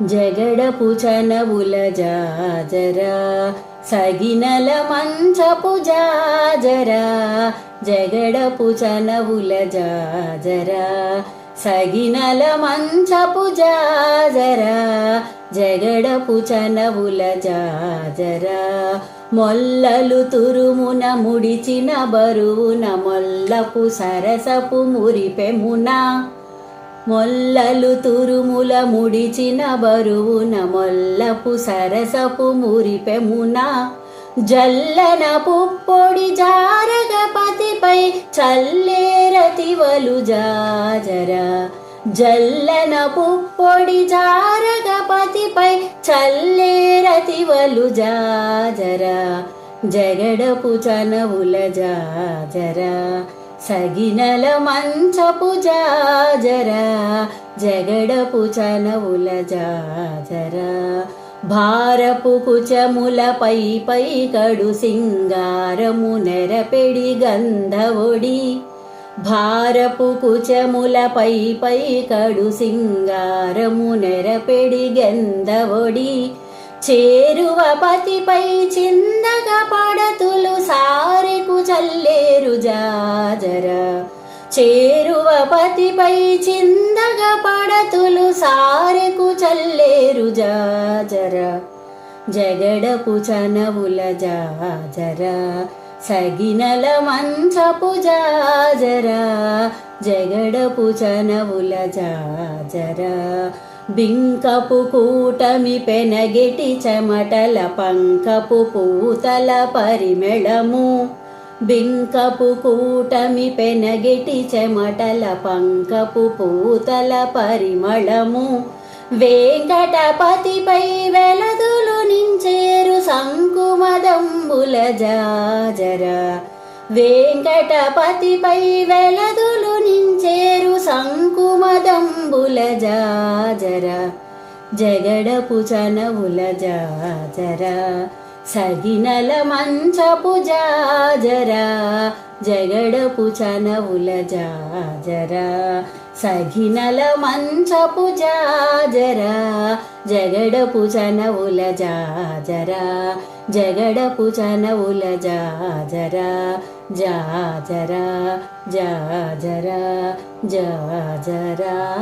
జగడపు చనవుల జాజరా సగినల మంచపు జాజరా జగడపు చనవుల జాజరా సగినల మంచపు జాజరా జగడపు చనవుల జాజరా మొల్లలు తురుమున ముడిచిన బరువున మొల్లపు సరసపు మురిపెమునా మొల్లలు తురుముల ముడిచిన బరువున మొల్లపు సరసపు మురిపెమున జల్లన పుప్పొడి జారగపతిపై చల్లేరతివలు జాజరా. జల్లన పుప్పొడి జారగపతిపై చల్లేరతివలు జాజరా. జగడపు చనవుల జాజరా. సగినల మంచపు జాజరా జగడపు చనవుల జాజరా. భారపు కుచములపై పై కడు సింగారము నెరపెడి గంధవుడి భారపు కుచములపై పై కడు సింగారము నెరపెడి గంధవుడి చేరువ పతిపై చిందగ పడతుల చేరు జాజరా చేరువ పతిపై చిందగ పడతులు సారెకు చల్లేరు జాజర. జగడపు చనవుల జాజర. సగినల మంచపు జాజర. జగడపు చనవుల జాజర. బింకపు కూటమి పెనగెటి చెమటల పంకపు పూతల పరిమెళము. బింకపు కూటమి పెనగిటి చెమటల పంకపు పూతల పరిమళము. వెంకటపతిపై వెలదులు నించేరు సంకుమదంబుల జాజర. వెంకటపతిపై వెలదులు నించేరు సంకుమదంబుల జాజర. జగడపు చనవుల జాజరా. సగినల మంచపు జాజరా జగడపు చనవుల జాజరా. సగినల మంచపు జాజరా జగడపు చనవుల జాజరా. జగడపు చనవుల జాజరా జాజరా జాజరా జాజరా.